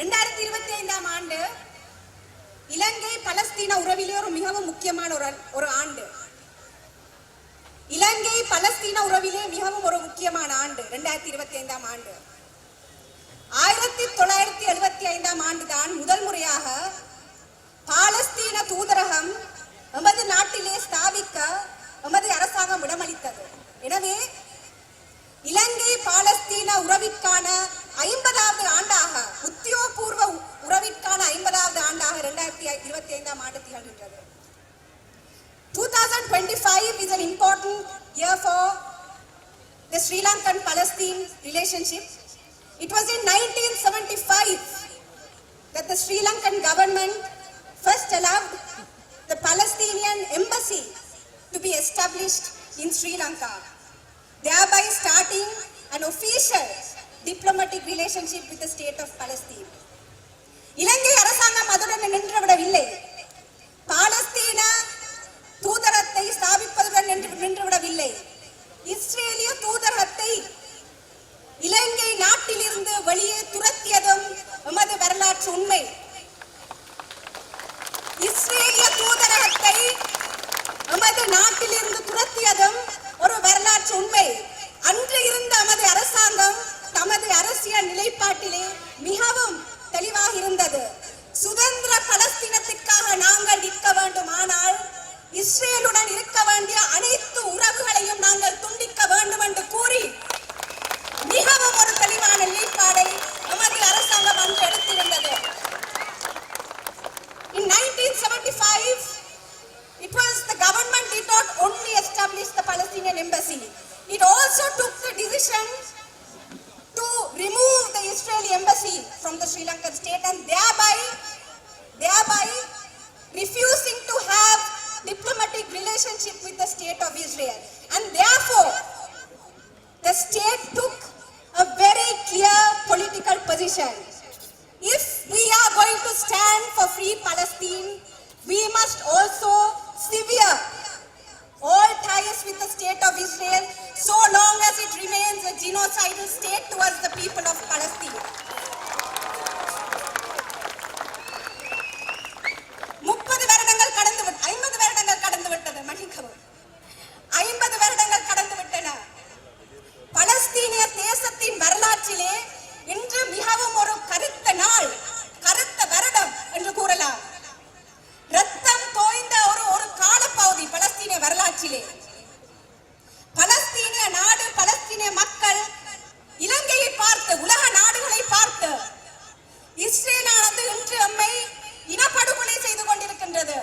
ரெண்டாயிரத்தி இருபத்தி ஐந்தாம் ஆண்டு இலங்கை பலஸ்தீன உறவிலே ஒரு மிகவும் முக்கியமான ஒரு ஒரு ஆண்டு. இலங்கை பலஸ்தீன உறவிலே மிகவும் ஒரு முக்கியமான ஆண்டு ரெண்டாயிரத்தி இருபத்தி ஐந்தாம் ஆண்டு. ஆயிரத்தி தொள்ளாயிரத்தி எழுபத்தி ஐந்தாம் ஆண்டு தான் முதல் முறையாக பாலஸ்தீன தூதரகம் the Sri Lankan Palestine relationship. It was in 1975 that the Sri Lankan government first allowed the Palestinian embassy to be established in Sri Lanka, thereby starting an official diplomatic relationship with the state of Palestine. State and thereby, thereby refusing to have diplomatic relationship with the state of Israel. And therefore, the state took a very clear political position. If we are going to stand for free Palestine, we must also sever all ties with the state of Israel so long as it remains a genocidal state towards the people of இன்று அம்மை இனப்படுகொலை செய்து கொண்டிருக்கின்றது.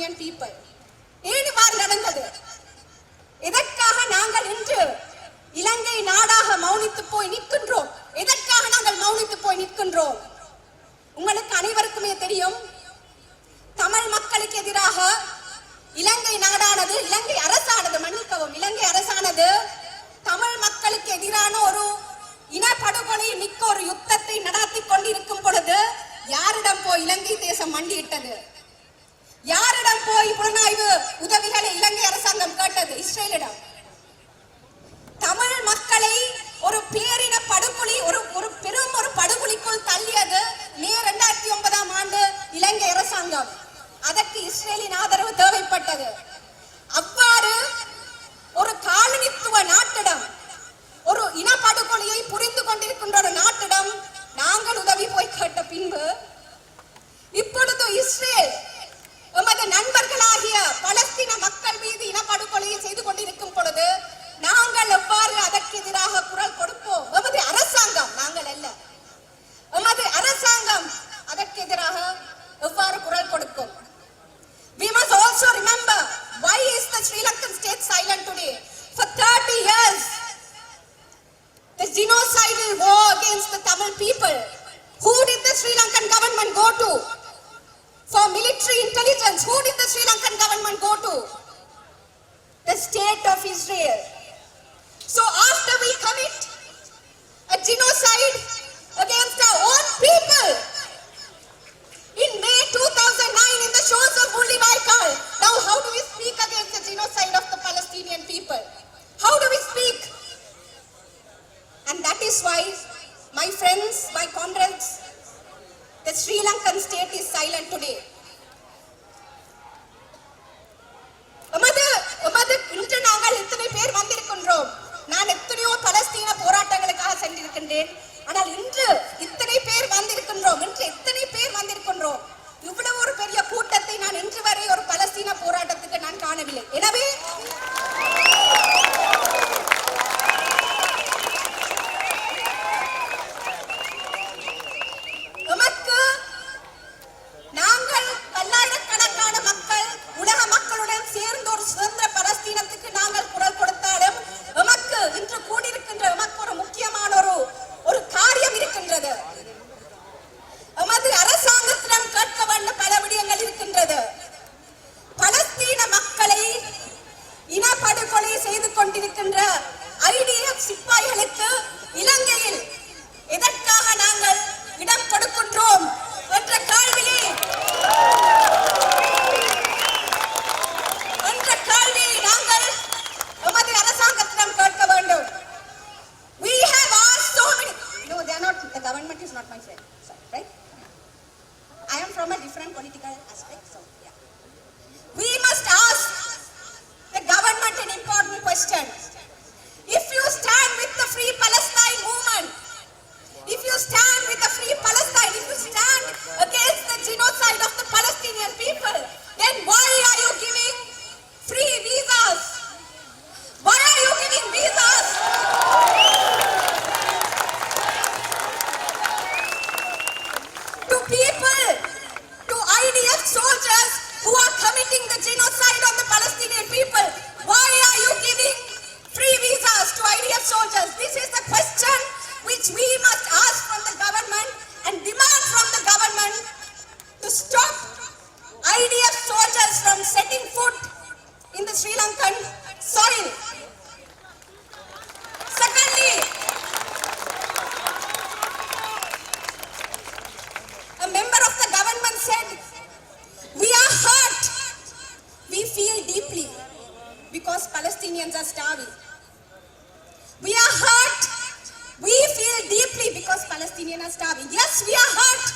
Million Palestinian people. ஏன் இவ்வாறு நடந்தது. எதற்காக நாங்கள் இன்று இலங்கை நாடாக மௌனித்து போய் நிற்கின்றோம்? எதற்காக நாங்கள் மௌனித்து போய் நிற்கின்றோம்? உங்களுக்கு அனைவருக்குமே தெரியும் தமிழ் மக்களுக்கு எதிராக இலங்கை நாடானது இலங்கை அரசானது மன்னிக்கவும் இலங்கை அரசானது தமிழ் மக்களுக்கு எதிரான ஒரு இனப்படுகொலை மிக்க ஒரு யுத்தத்தை நடாத்தி கொண்டிருக்கும் பொழுது யாரிடம் போய் இலங்கை தேசம் மண்டியிட்டது? இஸ்ரேலின் ஆதரவு தேவைப்பட்டது. அவ்வாறு ஒரு காலனித்துவ நாட்டிடம் ஒரு இனப்படுகொலையை புரிந்து கொண்டிருக்கின்ற ஒரு நாட்டிடம் நாங்கள் உதவி போய் கேட்ட பின்பு இப்பொழுது இஸ்ரேல் எமது நண்பர்களாகிய பலஸ்தீன மக்கள் மீது இனப்படுகொலையை செய்து கொண்டிருக்கும் பொழுது நாங்கள் எவ்வாறு அதற்கு எதிராக குரல் கொடுப்போம்? எமது அரசாங்கம் நாங்கள் அல்ல. people. Who did the Sri Lankan government go to? For military intelligence, who did the Sri Lankan government go to? The state of Israel. So after we commit question. us from setting foot in the Sri Lankan soil. Secondly, a member of the government said, we are hurt. We feel deeply because Palestinians are starving. We are hurt. We feel deeply because Palestinians are starving. Yes, we are hurt.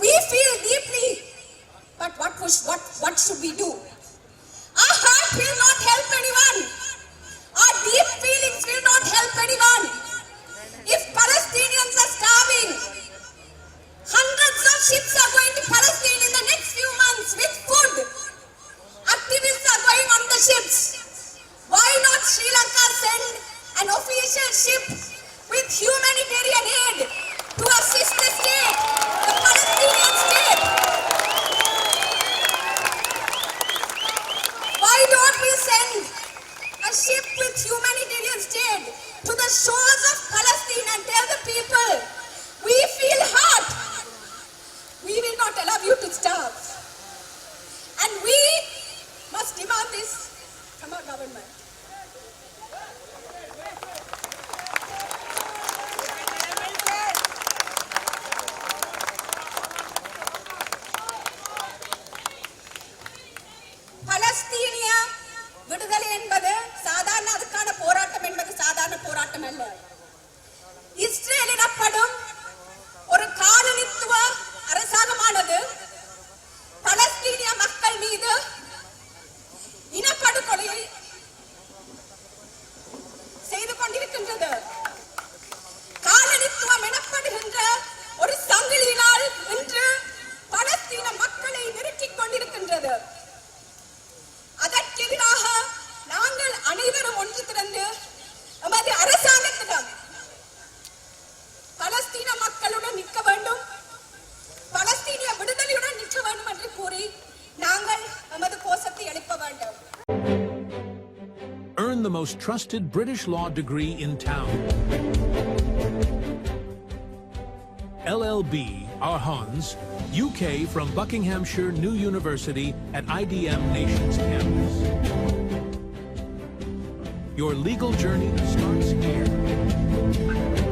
We feel deeply push, what, what should we do? Our heart will not help anyone. Our deep feelings will not help anyone. humanitarian state to the shores most trusted British law degree in town. LLB, our Hans, UK from Buckinghamshire New University at IDM Nations campus. Your legal journey starts here.